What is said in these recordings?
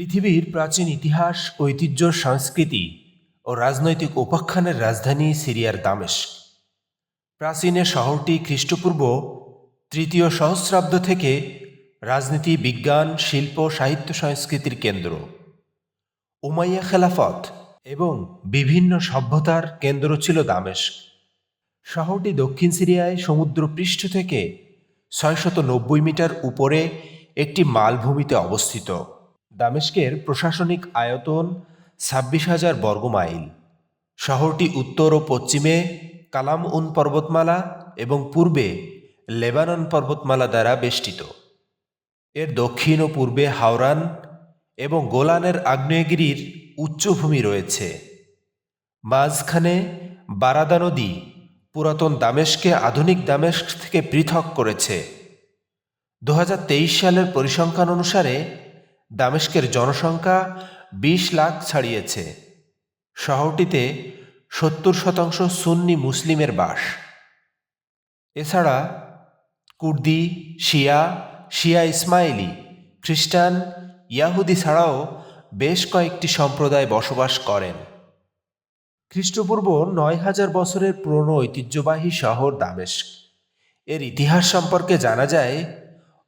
পৃথিবীর প্রাচীন ইতিহাস, ঐতিহ্য, সংস্কৃতি ও রাজনৈতিক উপাখ্যানের রাজধানী সিরিয়ার দামেস্ক। প্রাচীনে শহরটি খ্রিস্টপূর্ব তৃতীয় সহস্রাব্দ থেকে রাজনীতি, বিজ্ঞান, শিল্প, সাহিত্য, সংস্কৃতির কেন্দ্র। উমাইয়া খেলাফত এবং বিভিন্ন সভ্যতার কেন্দ্র ছিল দামেস্ক। শহরটি দক্ষিণ সিরিয়ায় সমুদ্রপৃষ্ঠ থেকে ছয়শত নব্বই মিটার উপরে একটি মালভূমিতে অবস্থিত। দামেস্কের প্রশাসনিক আয়তন ছাব্বিশ হাজার বর্গমাইল। শহরটি উত্তর ও পশ্চিমে কালাম উন পর্বতমালা এবং পূর্বে লেবানন পর্বতমালা দ্বারা বেষ্টিত। এর দক্ষিণ ও পূর্বে হাওরান এবং গোলানের আগ্নেয়গিরির উচ্চভূমি রয়েছে। মাঝখানে বারাদা নদী পুরাতন দামেস্ককে আধুনিক দামেস্ক থেকে পৃথক করেছে। দু হাজার তেইশ সালের পরিসংখ্যান অনুসারে দামেস্কের জনসংখ্যা বিশ লাখ ছাড়িয়েছে। শহরটিতে সত্তর শতাংশ সুন্নি মুসলিমের বাস। এছাড়া কুর্দি, শিয়া শিয়া ইসমাইলি, খ্রিস্টান, ইয়াহুদি ছাড়াও বেশ কয়েকটি সম্প্রদায় বসবাস করেন। খ্রিস্টপূর্ব নয় হাজার বছরের পুরনো ঐতিহ্যবাহী শহর দামেস্ক। এর ইতিহাস সম্পর্কে জানা যায়,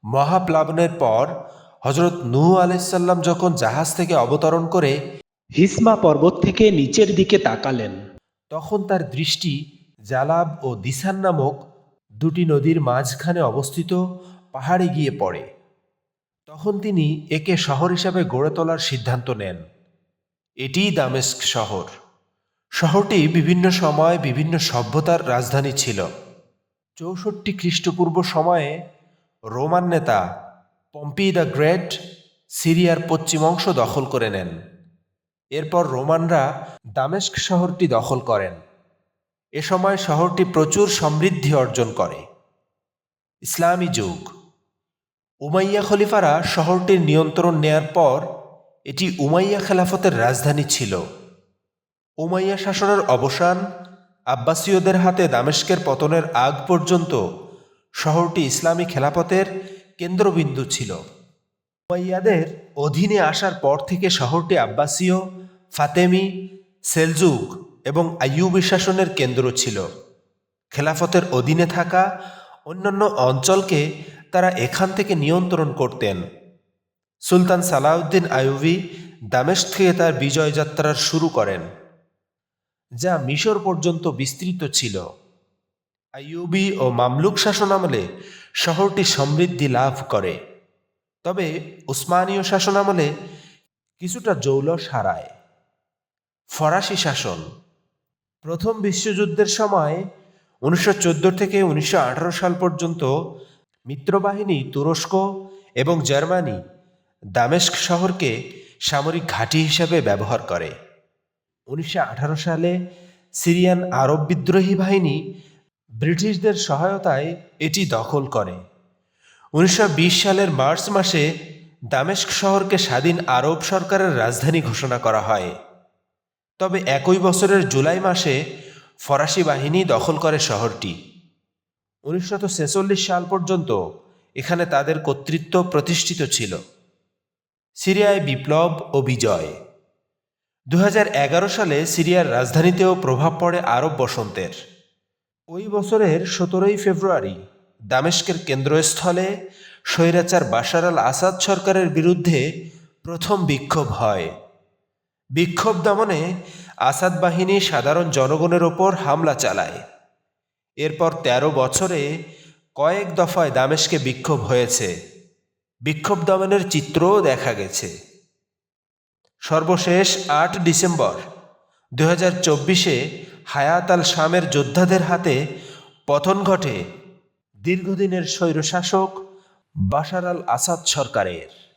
মহাপ্লাবনের পর হজরত নূহ আলাইসাল্লাম যখন জাহাজ থেকে অবতরণ করে হিসমা পর্বত থেকে নিচের দিকে তাকালেন। তখন তার দৃষ্টি জালাব ও দিসান নামক দুটি নদীর মাঝখানে অবস্থিত পাহাড়ে গিয়ে পড়ে। তখন তিনি একে শহর হিসাবে গড়ে তোলার সিদ্ধান্ত নেন। এটিই দামেস্ক শহর। শহরটি বিভিন্ন সময় বিভিন্ন সভ্যতার রাজধানী ছিল। চৌষট্টি খ্রিস্টপূর্ব সময়ে রোমান নেতা পম্পি দ্য গ্রেট সিরিয়ার পশ্চিম অংশ দখল করে নেন। এরপর রোমানরা দামেস্ক শহরটি দখল করেন। এ সময় শহরটি প্রচুর সমৃদ্ধি অর্জন করে। ইসলামী যুগ। উমাইয়া খলিফারা শহরটির নিয়ন্ত্রণ নেয়ার পর এটি উমাইয়া খেলাফতের রাজধানী ছিল। উমাইয়া শাসনের অবসান আব্বাসীয়দের হাতে দামেস্কের পতনের আগ পর্যন্ত শহরটি ইসলামী খেলাফতের কেন্দ্রবিন্দু ছিল। উমাইয়াদের অধীনে আসার পর থেকে শহরটি আব্বাসীয়, ফাতেমি সেলজুক এবং আইয়ুবি শাসনের কেন্দ্র ছিল। খেলাফতের অধীনে থাকা অন্যান্য অঞ্চলকে তারা এখান থেকে নিয়ন্ত্রণ করতেন। সুলতান সালাউদ্দিন আইয়ুবি দামেশ থেকে তার বিজয় যাত্রার শুরু করেন, যা মিশর পর্যন্ত বিস্তৃত ছিল। আইয়ুবি ও মামলুক শাসনামলে শহরটি সমৃদ্ধি লাভ করে। তবে উসমানীয় শাসনামলে কিছুটা জৌলস হারায় ফরাসি শাসন প্রথম বিশ্বযুদ্ধের সময় উনিশশো চোদ্দ থেকে উনিশশো আঠারো সাল পর্যন্ত মিত্রবাহিনী তুরস্ক এবং জার্মানি দামেস্ক শহরকে সামরিক ঘাঁটি হিসাবে ব্যবহার করে। উনিশশো আঠারো সালে সিরিয়ান আরব বিদ্রোহী বাহিনী ব্রিটিশদের সহায়তায় এটি দখল করে। উনিশশো বিশ সালের মার্চ মাসে দামেস্ক শহরকে স্বাধীন আরব সরকারের রাজধানী ঘোষণা করা হয়। তবে একই বছরের জুলাই মাসে ফরাসি বাহিনী দখল করে শহরটি। উনিশশো ছেচল্লিশ সাল পর্যন্ত এখানে তাদের কর্তৃত্ব প্রতিষ্ঠিত ছিল। সিরিয়ায় বিপ্লব ও বিজয়। দু হাজার এগারো সালে সিরিয়ার রাজধানীতেও প্রভাব পড়ে আরব বসন্তের। ওই বছরের সতেরোই ফেব্রুয়ারি দামেস্কের কেন্দ্রস্থলে স্বৈরাচার বাশার আল আসাদ সরকারের বিরুদ্ধে প্রথম বিক্ষোভ হয়। বিক্ষোভ দমনে আসাদ বাহিনী সাধারণ জনগণের ওপর হামলা চালায়। এরপর ১৩ বছরে কয়েক দফায় দামেস্কে বিক্ষোভ হয়েছে। বিক্ষোভ দমনের চিত্রও দেখা গেছে। সর্বশেষ আট ডিসেম্বর দু হাজার চব্বিশে হায়াত আল শামের যোদ্ধাদের হাতে পতন ঘটে দীর্ঘদিনের স্বৈরশাসক বাশার আল আসাদ সরকারের।